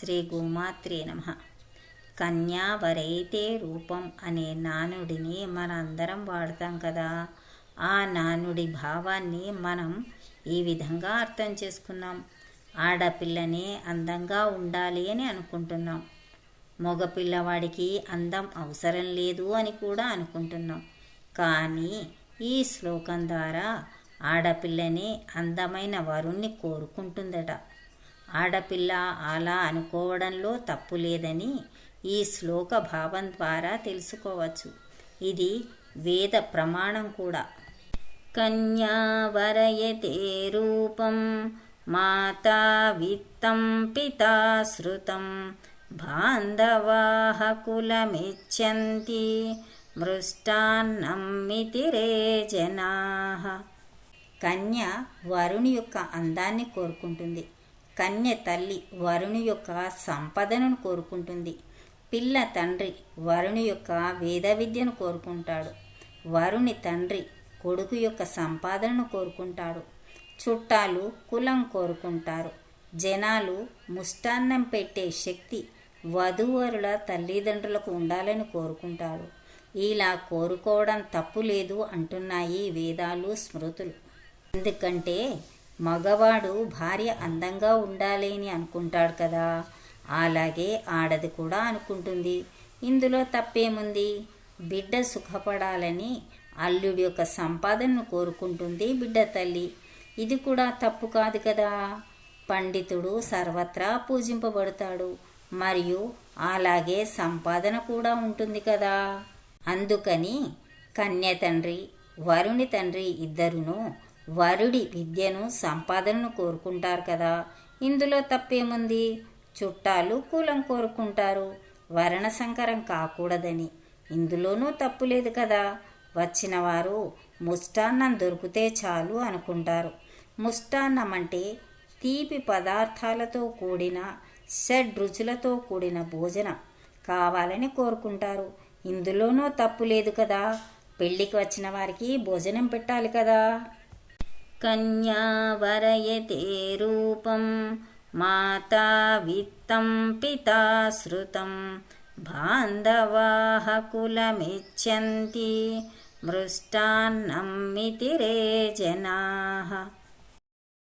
శ్రీ గోమాత్రే నమ. కన్యావరైతే రూపం అనే నానుడిని మనందరం వాడతాం కదా. ఆ నానుడి భావాన్ని మనం ఈ విధంగా అర్థం చేసుకున్నాం. ఆడపిల్లనే అందంగా ఉండాలి అని అనుకుంటున్నాం. మగపిల్లవాడికి అందం అవసరం లేదు అని కూడా అనుకుంటున్నాం. కానీ ఈ శ్లోకం ద్వారా ఆడపిల్లని అందమైన వరుణ్ణి కోరుకుంటుందట. ఆడపిల్ల అలా అనుకోవడంలో తప్పు లేదని ఈ శ్లోక భావం ద్వారా తెలుసుకోవచ్చు. ఇది వేద ప్రమాణం కూడా. కన్యావరయతే రూపం మాతా విత్తం పితా శృతం. బాంధవాహ కులమిచ్చంతి మృష్టాన్నమ్మితి రే జనా. కన్య వరుణి యొక్క అందాన్ని కోరుకుంటుంది. కన్య తల్లి వరుణి యొక్క సంపదను కోరుకుంటుంది. పిల్ల తండ్రి వరుణి యొక్క వేద విద్యను కోరుకుంటాడు. వరుణి తండ్రి కొడుకు యొక్క సంపాదనను కోరుకుంటాడు. చుట్టాలు కులం కోరుకుంటారు. జనాలు ముష్టాన్నం పెట్టే శక్తి వధూవరుల తల్లిదండ్రులకు ఉండాలని కోరుకుంటాడు ఇలా కోరుకోవడం తప్పు లేదు అంటున్నాయి వేదాలు స్మృతులు. ఎందుకంటే మగవాడు భార్య అందంగా ఉండాలి అని అనుకుంటాడు కదా. అలాగే ఆడది కూడా అనుకుంటుంది. ఇందులో తప్పేముంది? బిడ్డ సుఖపడాలని అల్లుడి యొక్క సంపాదనను కోరుకుంటుంది బిడ్డ తల్లి. ఇది కూడా తప్పు కాదు కదా. పండితుడు సర్వత్రా పూజింపబడతాడు. మరియు అలాగే సంపాదన కూడా ఉంటుంది కదా. అందుకని కన్య తండ్రి వరుణి తండ్రి ఇద్దరును వరుడి విద్యను సంపాదనను కోరుకుంటారు కదా. ఇందులో తప్పేముంది? చుట్టాలు కులం కోరుకుంటారు. వర్ణ సంకరం కాకూడదని. ఇందులోనూ తప్పు లేదు కదా. వచ్చిన వారు ముష్టాన్నం దొరికితే చాలు అనుకుంటారు. ముష్టాన్నం అంటే తీపి పదార్థాలతో కూడిన షడ్ రుచులతో కూడిన భోజనం కావాలని కోరుకుంటారు. ఇందులోనూ తప్పు లేదు కదా. పెళ్ళికి వచ్చిన వారికి భోజనం పెట్టాలి కదా. कन्या वरयते रूपं माता वित्तं पिता श्रुतं बान्धवाः कुलमिच्छन्ति मृष्टान्नमिति रे जनाः।